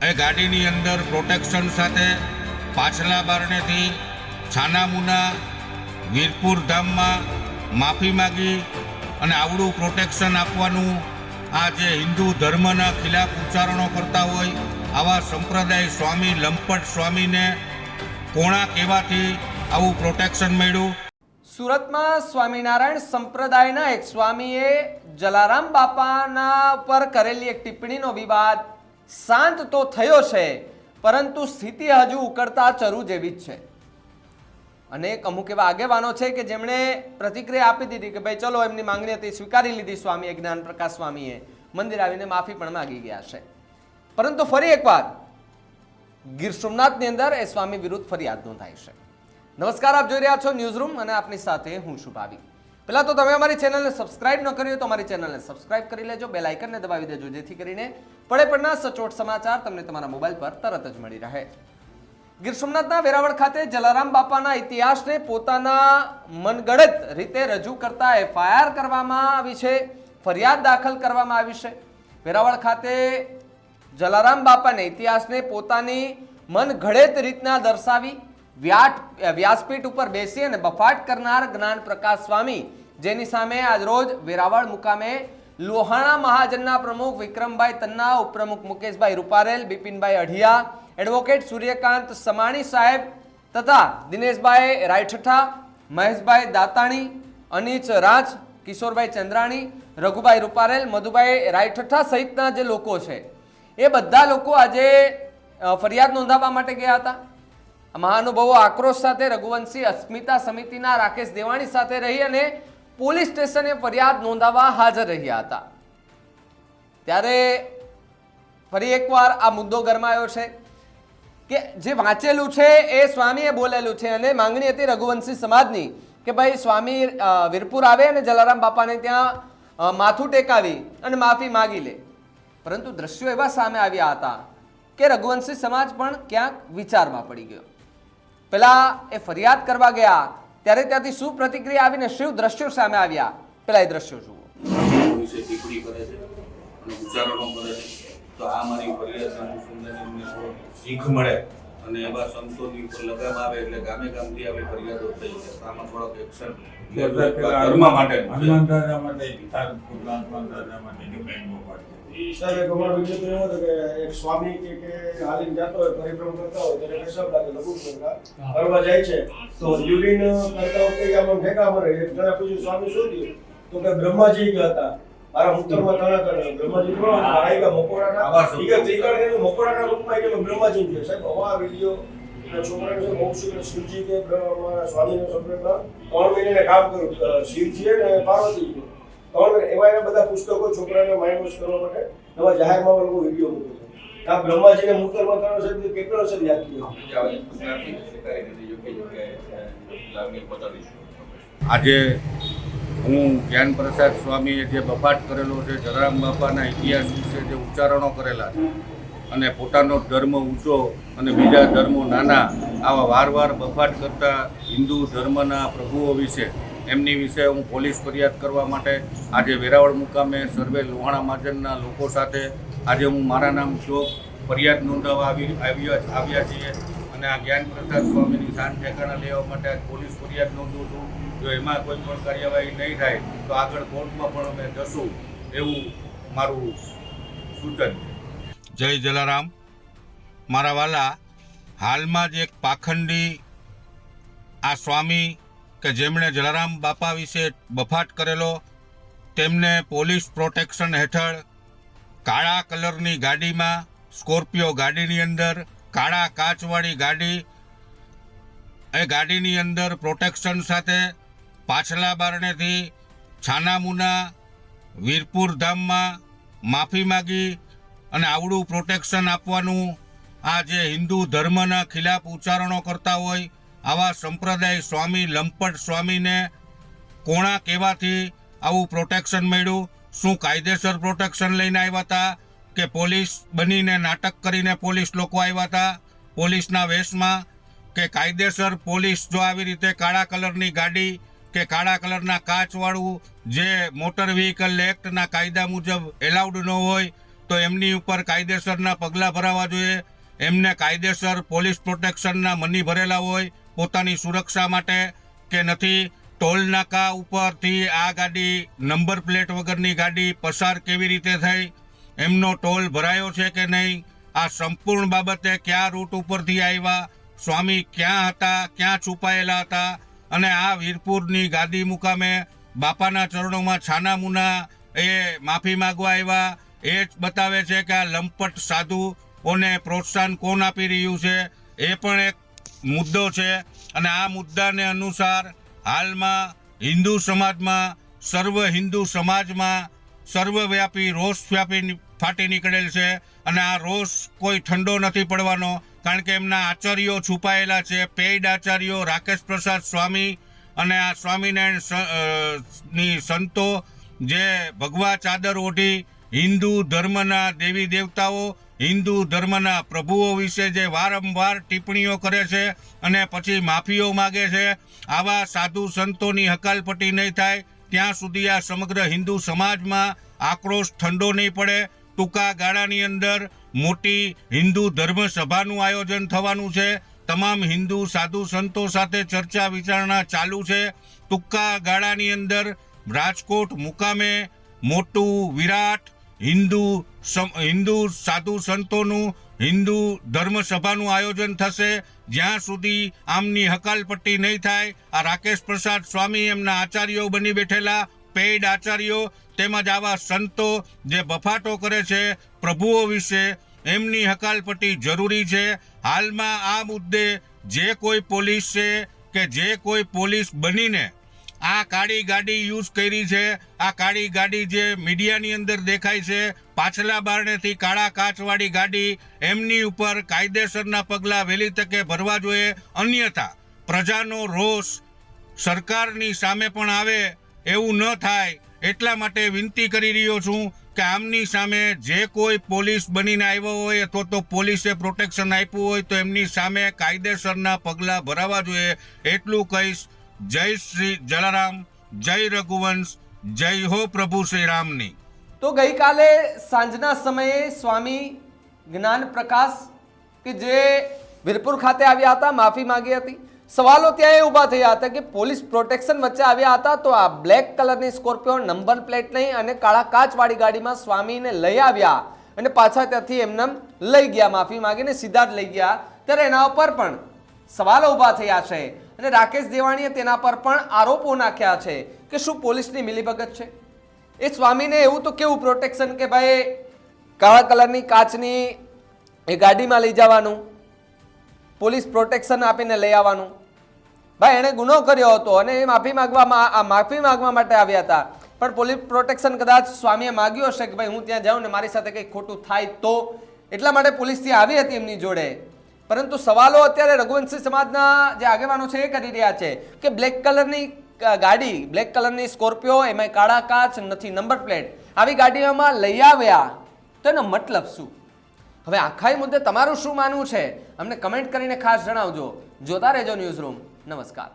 એ ગાડીની અંદર પ્રોટેક્શન સાથે પાછલા બારણેથી છાનામુના, વીરપુર ધામમાં માફી માગી અને આવડું પ્રોટેક્શન આપવાનું આ જે હિન્દુ ધર્મના ખિલાફ ઉચ્ચારણો કરતા હોય, આવા સંપ્રદાય સ્વામી, લંપટ સ્વામીને કોણા કહેવાથી આવું પ્રોટેક્શન મળ્યું? સુરતમાં સ્વામિનારાયણ સંપ્રદાયના એક સ્વામીએ જલારામ બાપાના પર કરેલી એક ટિપ્પણીનો વિવાદ શાંત તો થયો છે, પરંતુ સ્થિતિ હજુ ઉકળતા ચરુ જેવી જ છે. અનેક અમુક એવા આગેવાનો છે કે જેમણે પ્રતિક્રિયા આપી દીધી કે, ભાઈ, ચલો, એમની માંગણી હતી, સ્વીકારી લીધી સ્વામીએ જ્ઞાન પ્રકાશ સ્વામીએ મંદિર આવીને માફી પણ માગી ગયા છે. પરંતુ ફરી એકવાર, ગીર સોમનાથની અંદર એ સ્વામી વિરુદ્ધ ફરિયાદ નોંધાઈ છે. નમસ્કાર, આપ જોઈ રહ્યા છો ન્યૂઝ રૂમ અને આપની સાથે હું શુભાવી પહેલા તો તમે અમારી ચેનલને સબસ્ક્રાઇબ ન કરી તો અમારી ચેનલને સબસ્ક્રાઇબ કરી લેજો બે લાઇકનને દબાવી દેજો, જેથી કરીને પડે પડના સચોટ સમાચાર તમને તમારા મોબાઈલ પર તરત જ મળી રહે. ગીર સોમનાથના વેરાવળ ખાતે જલારામ બાપાના ઇતિહાસને પોતાના મનગળત રીતે રજૂ કરતા એફઆઈઆર કરવામાં આવી છે, ફરિયાદ દાખલ કરવામાં આવી છે. વેરાવળ ખાતે જલારામ બાપાને ઇતિહાસને પોતાની મન રીતના દર્શાવી વ્યાટ, વ્યાસપીઠ ઉપર બેસી અને બફાટ કરનાર જ્ઞાન પ્રકાશ સ્વામી જેની સામે આજરોજ વેરાવળ મુકામે લોહાણા મહાજનના પ્રમુખ વિક્રમભાઈ તન્ના, ઉપપ્રમુખ મુકેશભાઈ રૂપારેલ, બિપિનભાઈ અઢિયા, એડવોકેટ સૂર્યકાંત સમાણી સાહેબ તથા દિનેશભાઈ રાયઠઠા, મહેશભાઈ દાતાણી, અનિચ રાજ, કિશોરભાઈ ચંદ્રાણી, રઘુભાઈ રૂપારેલ, મધુભાઈ રાયઠઠા સહિતના જે લોકો છે, એ બધા લોકો આજે ફરિયાદ નોંધાવવા માટે ગયા હતા. મહાનુભાવો આક્રોશ સાથે રઘુવંશી અસ્મિતા સમિતિના રાકેશ દેવાણી સાથે રહી અને પોલીસ સ્ટેશને ફરિયાદ નોંધાવવા હાજર રહ્યા હતા. ત્યારે ફરી એકવાર આ મુદ્દો ગરમાયો છે કે જે વાંચેલું છે એ સ્વામીએ બોલેલું છે અને માંગણી હતી રઘુવંશી સમાજની કે ભાઈ સ્વામી વીરપુર આવે અને જલારામ બાપાને ત્યાં માથું ટેકાવી અને માફી માગી લે. પરંતુ દ્રશ્યો એવા સામે આવ્યા હતા કે રઘુવંશી સમાજ પણ ક્યાંક વિચારમાં પડી ગયો. પેલા એ ફરિયાદ કરવા ગયા ત્યારે ત્યાંથી શું પ્રતિક્રિયા આવીને શું દ્રશ્યો સામે આવ્યા. પેલા એ દ્રશ્યો જુઓ. વિશે કરે છે અને ઉચ્ચારણો કરે છે. તો આ મારી ફરિયાદ અનુસંધાને શીખ મળે અને એવા સંતોની ઉપર લગામ આવે એટલે ગામે ગામથી આવી ફરિયાદો થઈ છે. આમાં થોડોક એક્શન ધર્મ માટે હનુમાન દાદા માટે તારકપુરના હનુમાન દાદા માટેની બેંકો પાડી સાહેબ એક અમારો વીડિયો તો એવો હતો કે એક સ્વામી કે કે હાલીને જતો હોય પરિભ્રમણ કરતા હોય ત્યારે પેશાબ લાગે લઘુ પ્રકાર કરવા જાય છે. તો યુરિન કરતા વખતે આમાં ફેંકા મારે. એક જણા પૂછ્યું સ્વામી શું થયું? તો કે બ્રહ્માજી ગયા હતા. મારા મૂત્રમાં તણા તણા બ્રહ્માજી કોણ મારા આયગા મકોડાના આવા શબ્દો. ઈ કે ત્રિકરણ એને મકોડાના રૂપમાં કે બ્રહ્માજી છે સાહેબ હવે વીડિયો. છોકરાને છે બહુ શીઘ્ર શિવજી કે સ્વામીના સપ્રેમમાં ત્રણ મહિને કામ કર્યું. અ, શિવજી અને પાર્વતીજી ત્રણ એવા એના બધા પુસ્તકો છોકરાને માઇન્ડ વોશ કરવા માટે નવા જાહેરમાં લોકો વીડિયો મૂકું છું. આ બ્રહ્માજીને મૂતરમાં ત્રણ છે કેટલો છે યાદ કર્યો? આજે હું જ્ઞાન પ્રસાદ સ્વામીએ જે બફાટ કરેલો છે જલારામ બાપાના ઇતિહાસ વિશે જે ઉચ્ચારણો કરેલા છે અને પોતાનો ધર્મ ઊંચો અને બીજા ધર્મો નાના આવા વારવાર બફાટ કરતા હિન્દુ ધર્મના પ્રભુઓ વિશે એમની વિશે હું પોલીસ ફરિયાદ કરવા માટે આજે વેરાવળ મુકામે સર્વે લોહાણા મહાજનના લોકો સાથે આજે હું મારા નામ ચોક ફરિયાદ નોંધાવવા આવી આવ્યા આવ્યા છીએ. અને આ જ્ઞાન પ્રસાદ સ્વામીની શાન ઠેકાણા લેવા માટે આજ પોલીસ ફરિયાદ નોંધું છું. જો એમાં કોઈ પણ કાર્યવાહી નહીં થાય, તો આગળ કોર્ટમાં પણ અમે જશું એવું મારું સૂચન જય જલારામ. મારા વાલા, હાલમાં જ એક પાખંડી આ સ્વામી કે જેમણે જલારામ બાપા વિશે બફાટ કરેલો, તેમને પોલીસ પ્રોટેક્શન હેઠળ કાળા કલરની ગાડીમાં, સ્કોર્પિયો ગાડીની અંદર, કાળા કાચવાળી ગાડી, એ ગાડીની અંદર પ્રોટેક્શન સાથે પાછલા બારણેથી છાનામુના વીરપુર ધામમાં માફી માગી અને આવડું પ્રોટેક્શન આપવાનું આ જે હિન્દુ ધર્મના ખિલાફ ઉચ્ચારણો કરતા હોય આવા સંપ્રદાય સ્વામી, લંપટ સ્વામીને કોણા કહેવાથી આવું પ્રોટેક્શન મળ્યું? શું કાયદેસર પ્રોટેક્શન લઈને આવ્યા હતા? કે પોલીસ બનીને નાટક કરીને પોલીસ લોકો આવ્યા હતા? પોલીસના વેશમાં? કે કાયદેસર પોલીસ જો આવી રીતે કાળા કલરની ગાડી કે કાળા કલરના કાચવાળું જે મોટર વ્હીકલ એક્ટના કાયદા મુજબ એલાઉડ ન હોય, તો એમની ઉપર કાયદેસરના પગલાં ભરાવા જોઈએ. એમને કાયદેસર પોલીસ પ્રોટેક્શનના મની ભરેલા હોય પોતાની સુરક્ષા માટે કે નથી, ટોલ નાકા ઉપરથી આ ગાડી, નંબર પ્લેટ વગરની ગાડી પસાર કેવી રીતે થઈ, એમનો ટોલ ભરાયો છે કે નહીં, આ સંપૂર્ણ બાબતે કયા રૂટ ઉપરથી આવ્યા, સ્વામી ક્યાં હતા, ક્યાં છુપાયેલા હતા અને આ વીરપુરની ગાદી મુકામે બાપાના ચરણોમાં છાના મુના એ માફી માગવા આવ્યા, એ જ બતાવે છે કે આ લંપટ સાધુઓને પ્રોત્સાહન કોણ આપી રહ્યું છે, એ પણ એક મુદ્દો છે અને આ મુદ્દાને અનુસાર હાલમાં હિન્દુ સમાજમાં, સર્વ હિન્દુ સમાજમાં સર્વવ્યાપી રોષ વ્યાપી ફાટી નીકળેલ છે અને આ રોષ કોઈ ઠંડો નથી પડવાનો કારણ કે એમના આચાર્યો છુપાયેલા છે પેઇડ આચાર્યો રાકેશ પ્રસાદ સ્વામી અને આ સ્વામિનારાયણની સંતો જે ભગવા ચાદર ઓઢી હિન્દુ ધર્મના દેવી દેવતાઓ હિન્દુ ધર્મના પ્રભુઓ વિશે જે વારંવાર ટિપ્પણીઓ કરે છે અને પછી માફીઓ માગે છે, આવા સાધુ સંતોની હકાલપટ્ટી નહીં થાય, ત્યાં સુધી આ સમગ્ર હિન્દુ સમાજમાં આક્રોશ ઠંડો નહીં પડે, ટૂંકા ગાળાની અંદર મોટી હિન્દુ ધર્મ સભાનું આયોજન થવાનું છે, તમામ હિન્દુ સાધુ સંતો સાથે ચર્ચા વિચારણા ચાલુ છે, ટૂંકા ગાળાની અંદર રાજકોટ મુકામે મોટું વિરાટ હિન્દુ હિન્દુ સાધુ સંતોનું હિન્દુ ધર્મ સભાનું આયોજન થશે. જ્યાં સુધી આમની હકાલપટ્ટી નહીં થાય, આ રાકેશ પ્રસાદ સ્વામી એમના આચાર્યો બની બેઠેલા પેઇડ આચાર્યો, તેમજ આવા સંતો જે બફાટો કરે છે પ્રભુઓ વિશે એમની હકાલપટ્ટી જરૂરી છે. હાલમાં આ મુદ્દે જે કોઈ પોલીસ છે કે જે કોઈ પોલીસ બનીને આ કાળી ગાડી યુઝ કરી છે. આ કાળી ગાડી જે મીડિયાની અંદર દેખાય છે, પાછલા બારણેથી કાળા કાચવાળી ગાડી, એમની ઉપર કાયદેસરના પગલાં વહેલી તકે ભરવા જોઈએ. અન્યથા, પ્રજાનો રોષ સરકારની સામે પણ આવે એવું ન થાય. એટલા માટે વિનંતી કરી રહ્યો છું કે આમની સામે જે કોઈ પોલીસ બનીને આવ્યો હોય, અથવા તો પોલીસે પ્રોટેક્શન આપ્યું હોય, તો એમની સામે કાયદેસરના પગલાં ભરાવા જોઈએ. એટલું કહીશ જય શ્રી જલારામ, જય રઘુવંશ, જય હો પ્રભુ શ્રી રામની. તો ગઈકાલે સાંજના સમયે સ્વામી જ્ઞાન પ્રકાશ કે જે વીરપુર ખાતે આવ્યા હતા, માફી માંગી હતી. સવાલો ત્યાં એ ઊભા થયા હતા કે પોલીસ પ્રોટેક્શન વચ્ચે આવ્યા હતા તો આ બ્લેક કલરની સ્કોર્પિયો નંબર પ્લેટ નહીં અને કાળા કાચવાળી ગાડીમાં સ્વામીને લઈ આવ્યા અને પાછા ત્યાંથી એમને લઈ ગયા, માફી માંગીને સીધા જ લઈ ગયા. ત્યારે એના ઉપર પણ સવાલો ઊભા થયા છે. અને રાકેશ દેવાણીએ તેના પર પણ આરોપો નાખ્યા છે કે શું પોલીસની મિલીભગત છે? એ સ્વામીને એવું તો કેવું પ્રોટેક્શન કે ભાઈ, કાળા કલરની કાચની એ ગાડીમાં લઈ જવાનું, પોલીસ પ્રોટેક્શન આપીને લઈ આવવાનું. ભાઈ, એણે ગુનો કર્યો હતો અને એ માફી માંગવામાં માફી માંગવા માટે આવ્યા હતા. પણ પોલીસ પ્રોટેક્શન કદાચ સ્વામીએ માગ્યું હશે કે ભાઈ, હું ત્યાં જાઉં ને મારી સાથે કંઈક ખોટું થાય તો? એટલા માટે પોલીસ ત્યાં આવી હતી એમની જોડે. પરંતુ સવાલો અત્યારે રઘુવંશી સમાજના જે આગેવાનો છે એ કરી રહ્યા છે કે બ્લેક કલરની ગાડી, બ્લેક કલરની સ્કોર્પિયો એમાં કાળા કાચ, નથી નંબર પ્લેટ, આવી ગાડીઓમાં લઈ આવ્યા. તો એનો મતલબ શું? હવે આખા મુદ્દે તમારું શું માનવું છે? અમને કમેન્ટ કરીને ખાસ જણાવજો. જોતા રહેજો ન્યૂઝ રૂમ. નમસ્કાર.